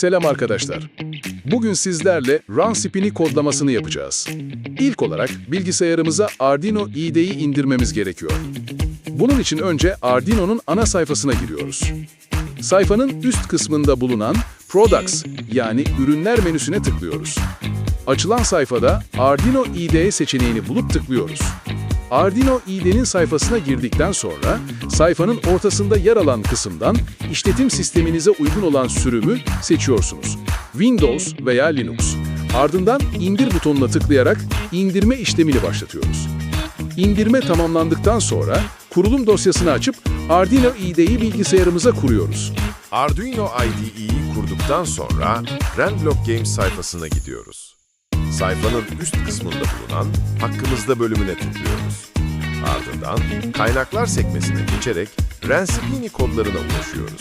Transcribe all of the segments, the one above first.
Selam arkadaşlar. Bugün sizlerle run kodlamasını yapacağız. İlk olarak bilgisayarımıza Arduino IDE'yi indirmemiz gerekiyor. Bunun için önce Arduino'nun ana sayfasına giriyoruz. Sayfanın üst kısmında bulunan Products yani Ürünler menüsüne tıklıyoruz. Açılan sayfada Arduino IDE seçeneğini bulup tıklıyoruz. Arduino IDE'nin sayfasına girdikten sonra sayfanın ortasında yer alan kısımdan işletim sisteminize uygun olan sürümü seçiyorsunuz. Windows veya Linux. Ardından indir butonuna tıklayarak indirme işlemini başlatıyoruz. İndirme tamamlandıktan sonra kurulum dosyasını açıp Arduino IDE'yi bilgisayarımıza kuruyoruz. Arduino IDE'yi kurduktan sonra Randblock Games sayfasına gidiyoruz. Sayfanın üst kısmında bulunan Hakkımızda bölümüne tıklıyoruz. Ardından Kaynaklar sekmesine geçerek Ransipini kodlarına ulaşıyoruz.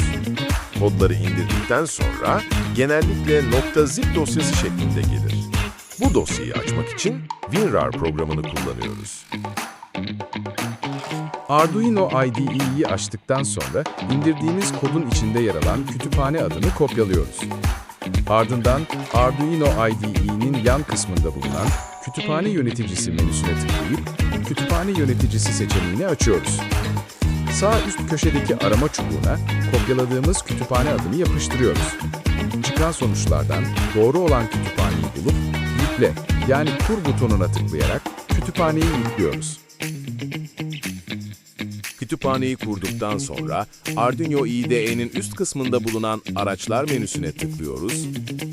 Kodları indirdikten sonra genellikle .zip dosyası şeklinde gelir. Bu dosyayı açmak için WinRAR programını kullanıyoruz. Arduino IDE'yi açtıktan sonra indirdiğimiz kodun içinde yer alan kütüphane adını kopyalıyoruz. Ardından Arduino IDE'nin yan kısmında bulunan Kütüphane Yöneticisi menüsüne tıklayıp Kütüphane Yöneticisi seçeneğini açıyoruz. Sağ üst köşedeki arama çubuğuna kopyaladığımız kütüphane adını yapıştırıyoruz. Çıkan sonuçlardan doğru olan kütüphaneyi bulup Yükle yani Kur butonuna tıklayarak kütüphaneyi yüklüyoruz. Kütüphaneyi kurduktan sonra Arduino IDE'nin üst kısmında bulunan Araçlar menüsüne tıklıyoruz.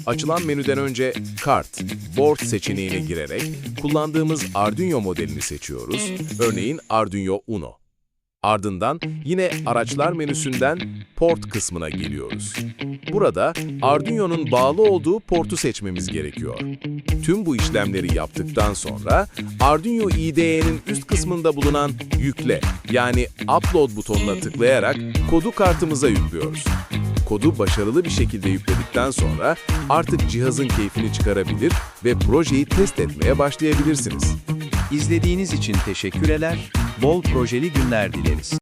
Açılan menüden önce Kart, Board seçeneğine girerek kullandığımız Arduino modelini seçiyoruz. Örneğin Arduino Uno. Ardından yine Araçlar menüsünden Port kısmına geliyoruz. Burada Arduino'nun bağlı olduğu portu seçmemiz gerekiyor. Tüm bu işlemleri yaptıktan sonra Arduino IDE'nin üst kısmında bulunan Yükle yani Upload butonuna tıklayarak kodu kartımıza yüklüyoruz. Kodu başarılı bir şekilde yükledikten sonra artık cihazın keyfini çıkarabilir ve projeyi test etmeye başlayabilirsiniz. İzlediğiniz için teşekkür eder, bol projeli günler dileriz.